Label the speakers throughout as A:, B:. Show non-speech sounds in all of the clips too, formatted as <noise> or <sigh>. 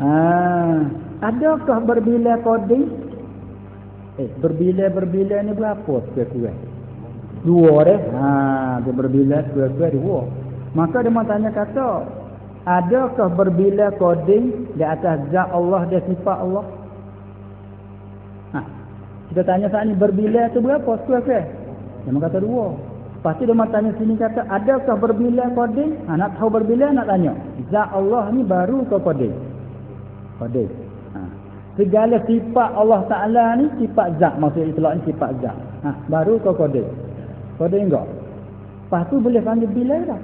A: Ha, adakah berbila koding? Eh, berbila-berbila ni berapa sekurang-kurang? Dua deh. Ha, dia berbila sekurang-kurang dua. Maka dia mau tanya kata, adakah berbila koding di atas zat Allah dan sifat Allah? Ha, kita tanya saat ni berbila tu berapa sekurang-kurang? Dia mau kata dua. Lepas tu dia tanya sini kata, adakah berbila koding? Ha, nak tahu berbila nak tanya. Zat Allah ni baru ke koding? Koding. Ha. Segala sifat Allah Ta'ala ni sifat zat. Maksud itlak ni sifat zat. Ha. Baru ke koding? Koding enggak? Lepas tu boleh panggil bila tak?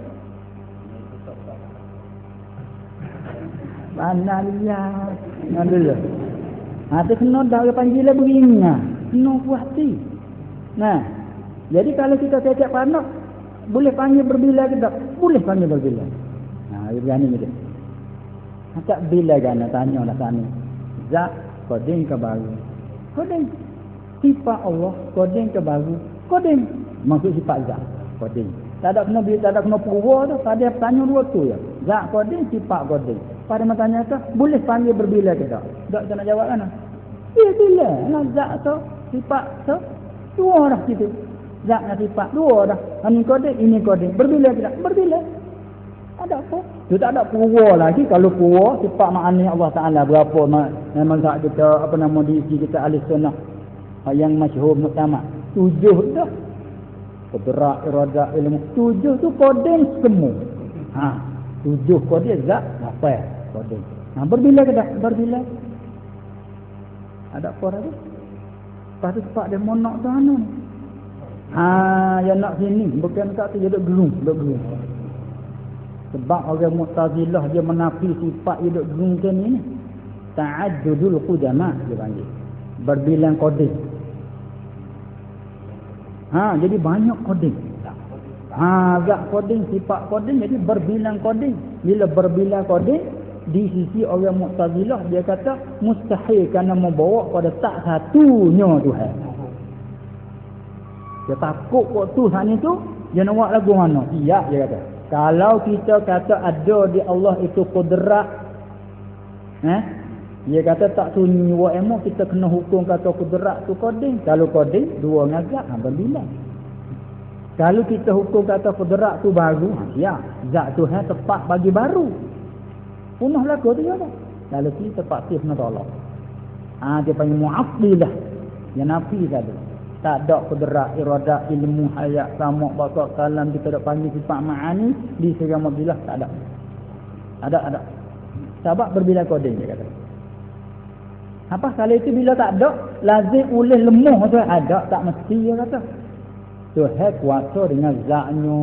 A: Mana lihat. Mana dulu. Ha, tu kena dah dia panggil lah begini. Ha. Kena puas hati. Nah. Jadi kalau kita setiap panak. Boleh panggil berbila ke tak? Boleh panggil berbila. Ha, dia berani dia. Tak bila kan nak tanya lah sana. Zat koding ke baru. Koding. Sifat Allah koding ke baru. Koding. Maksud sifat zat. Koding. Tak ada kena tak ada kena purwa tu. Pada tanya dua tu ya. Zat koding, sifat koding. Pada nak tanya tu, boleh panggil berbila ke tak? Tak nak jawab kan? Ya bila. Nak zat tu, sifat tu. Dua dah situ. Zat dan sifat. Dua dah. Ini koding, ini koding. Berbila ke tak? Berbila. Ada apa? Dia tak ada purwa lagi. Kalau purwa, sifat makna Allah Ta'ala berapa memang tak kita, apa nama diisi kita ahli sunnah yang masyhur muktamad. Tujuh dah. Kudrak, iradat, ilmu. Tujuh tu kodeng semua. Ha. Tujuh kodeng zat, apa ya? Kodeng. Ha, berbila ke tak? Berbila. Ada apa lagi? Lepas tu sifat dia monak tu anu. Ha, yang nak sini. Bukan kat tu, dia duduk gelung. Duduk gelung. Sebab orang Mu'tazilah dia menafi sifat hidup dunia ni. Ta'addudul qudama dia panggil. Berbilang koding. Ha, jadi banyak koding. Ha, agak koding, sifat koding jadi berbilang koding. Bila berbilang koding, di sisi orang Mu'tazilah dia kata mustahil kerana membawa pada tak satunya Tuhan. Dia takut kok tu saat ni tu, dia nak buat lagu mana? Iya, dia kata. Kalau kita kata ada di Allah itu kudrat eh dia kata tak sunyi wa emo kita kena hukum kata kudrat tu koding. Kalau koding dua ngagak ha bila. Kalau kita hukum kata kudrat tu baru ha ya zat tu ha tepat bagi baru. Punah laku tu ya Kalau kita pasti kena tolak. Ha dia panggil mu'affilah. Yang nafi tadi tak ada kudrat iradat ilmu hayat sama bakal kalam kita tak panggil sifat ma'ani di segala bila tak ada. Ada ada. Sebab berbila koding dia kata. Apa kalau itu bila tak ada lazim oleh lemah tu ada tak mesti dia kata. Tuhan kuasa dengan zatnya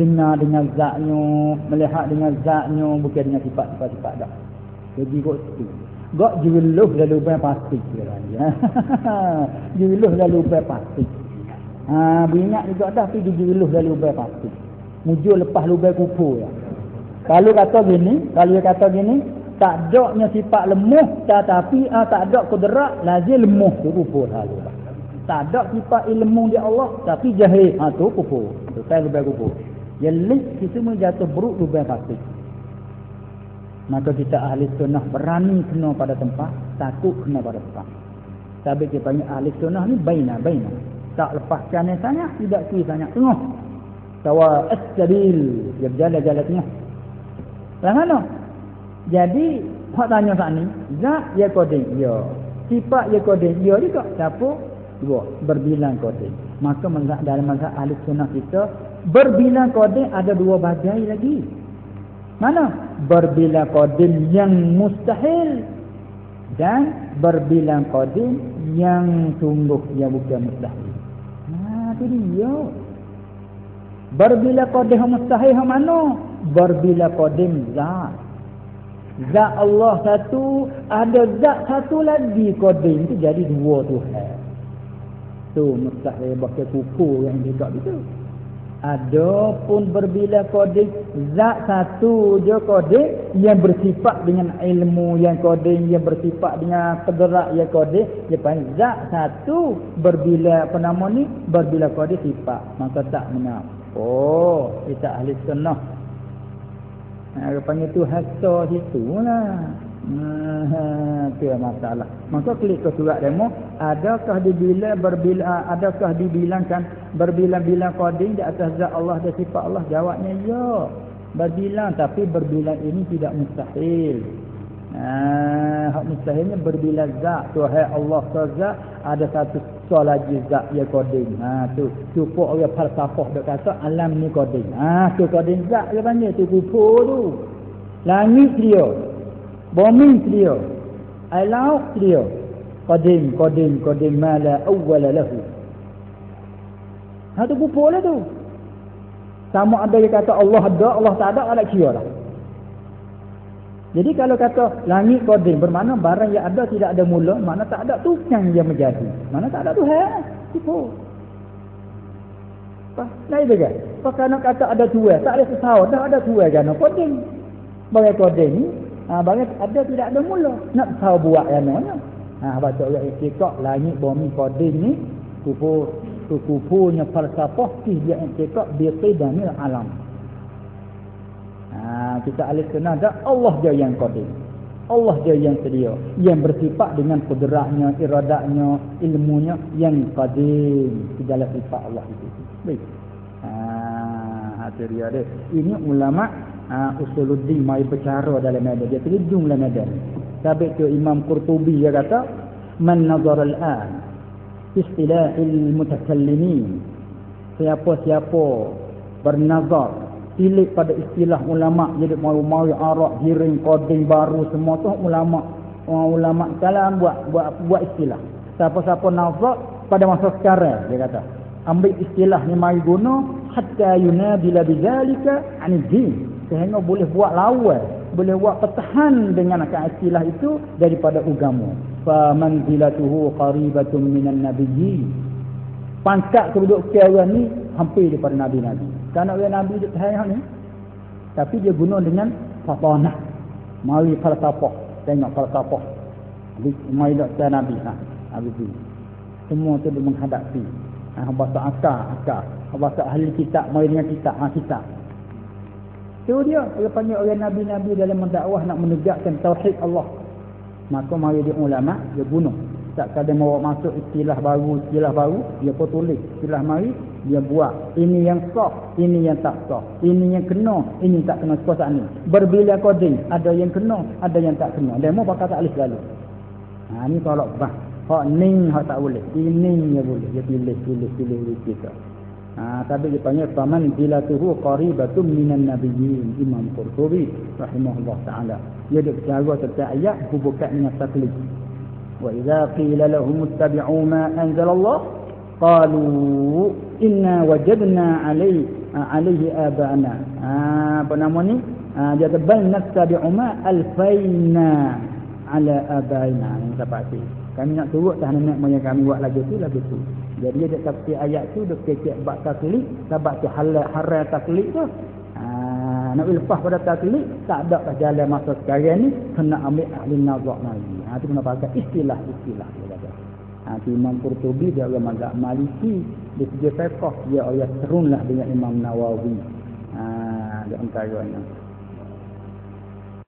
A: dengar dengan zatnya melihat dengan zatnya bukan dengan sifat-sifat dah. Jadi kok tu. Gak jeluh lalu pasti <laughs> jeluh lalu bay pasti. Ha beringat juga dah pergi jeluh lalu bay pasti. Mujur lepas lubang kupu ya. Kalau kata gini, kalau dia kata gini, tak adanya sifat lemah tetapi ah, tak ada kudrat lazim lemah tu kupu lalu. Tak ada sifat ilmu di Allah tapi jahil ha tu kupu. Tu kai lubang kupu. Yang lik kita menjatuh buruk lubang pasti maka kita ahli sunnah berani kena pada tempat takut kena pada tempat tapi kita panggil ahli sunnah ni baina baina. Tak lepaskan yang sangat tidak kiri sangat tengah. Sawa as-sabil dia berjalan-jalan tengah. Lah mana jadi hak tanya saat ni zat ya koding? Ya. Sifat ya koding? Ya juga. Siapa? Dua. Berbilang koding. Maka dalam mazhab ahli sunnah kita berbilang koding ada dua bagai lagi. Mana? Berbilang kodim yang mustahil dan berbilang kodim yang sungguh yang bukan mustahil. Nah, itu dia. Berbilang yang mustahil yang mana? Berbilang kodim zat. Zat Allah satu, ada zat satu lagi kodim itu jadi dua Tuhan. Tu mustahil pakai kuku yang dekat itu. Adapun berbila koding zat satu je koding yang bersifat dengan ilmu yang koding yang bersifat dengan kegerak yang koding dia panggil zat satu. Berbila apa nama ni? Berbila koding sifat. Maka tak menap oh kita ahli sunnah. Ha, panggil tu hasa situ lah. Nah, tu masalah. Maka klik ke surat demo, adakah dibilang berbilang adakah dibilangkan berbilang-bilang qadim di atas zat Allah dan sifat Allah? Jawabnya ya. Berbilang tapi berbilang ini tidak mustahil. Ah, hak mustahilnya berbilang zat Tuhan Allah zat ada satu soal lagi zat ya qadim. Ha tu cukup orang falsafah dak kata alam ni qadim. Ha tu qadim zat dia panggil tu kufur tu. Langit dia bumi dia ai laut dia qadim qadim qadim ma la awwala lahu. Ha tu pupuk lah tu. Sama ada yang kata Allah ada Allah tak ada ada kira lah. Jadi kalau kata langit qadim bermakna barang yang ada tidak ada mula mana tak ada tukang yang menjadi. Mana tak ada Tuhan apa? Lain juga. Apa kerana kata ada tuan tak ada sesuatu dah ada tuan kan? Qadim bagi qadim ni Ha, bagi ada tidak ada mula. Nak tahu buat yang mana. Ha, baca orang ikhtikak langit bumi qadim ni. Kufur. Kufurnya falsafah. Kih dia ikhtikak biqidamil alam. Ha, kita alih kena ada Allah dia yang qadim. Allah dia yang sedia. Yang bersifat dengan kudratnya, iradatnya, ilmunya. Yang qadim. Segala sifat Allah itu. Baik. Ha, dia dia. Ini ulama' ha, usuluddin mai bercara dalam medan. Dia terjun dalam medan. Sabit tu Imam Qurtubi dia kata man nazar al-an istilah al-mutakallimin siapa-siapa bernazar pilih pada istilah ulama jadi mau-mau arak hiring koding baru semua tu ulama orang ulama kalam buat buat buat istilah. Siapa-siapa nazar pada masa sekarang dia kata. Ambil istilah ni mai guna hatta yunadila bizalika anid din sehingga boleh buat lawan boleh buat pertahan dengan akan istilah itu daripada agama fa manzilatuhu qaribatun minan nabiyyi pangkat kedudukan orang ni hampir daripada nabi-nabi. Kerana orang nabi itu tahayah ni. Tapi dia guna dengan fatanah. Mari falsafah tengok falsafah mai doktor nabi. Ha habis tu. Semua tu menghadapi. Ha bahasa akal akal bahasa ahli kitab mari dengan kitab. Ha kitab itu dia dia panggil orang nabi-nabi dalam mendakwah nak menegakkan tauhid Allah. Maka mari dia ulama dia bunuh. Tak kada mau masuk istilah baru, istilah baru, dia pun tulis. Istilah mari dia buat. Ini yang sah, ini yang tak sah. Ini yang kena, ini tak kena sekuasa ni. Berbila koding, ada yang kena, ada yang tak kena. Mau pakai tak alih lalu. Ha ni tolak bah. Hak ning hak tak boleh. Ini yang boleh. Dia pilih, pilih, pilih, pilih kita. Ha, tapi dia panggil faman jilatuhu qaribatun minan nabiyyin Imam Qurtubi rahimahullah taala. Dia ada bicara tentang ayat hubungan dengan taklid. Wa idza qila lahum ittabi'u ma anzal Allah qalu inna wajadna alayhi alayhi abana. Ha, apa nama ni? Ha, dia kata bal nattabi'u ma alfaina ala abaina. Ini apa Kami nak turut tahan nenek moyang kami buat lagu tu lagu tu. Jadi dia tafsir ayat tu dia kecek bab taklid, sebab tu halal haram taklid tu. Ha, nak lepas pada taklid, tak ada dah jalan masa sekarang ni kena ambil ahli nazar lagi. Ha tu kena pakai istilah-istilah dia. Ha Imam Qurtubi dia orang mazhab Maliki, dia segi fiqh dia ayat serunlah dengan Imam Nawawi. Ha dia antaranya.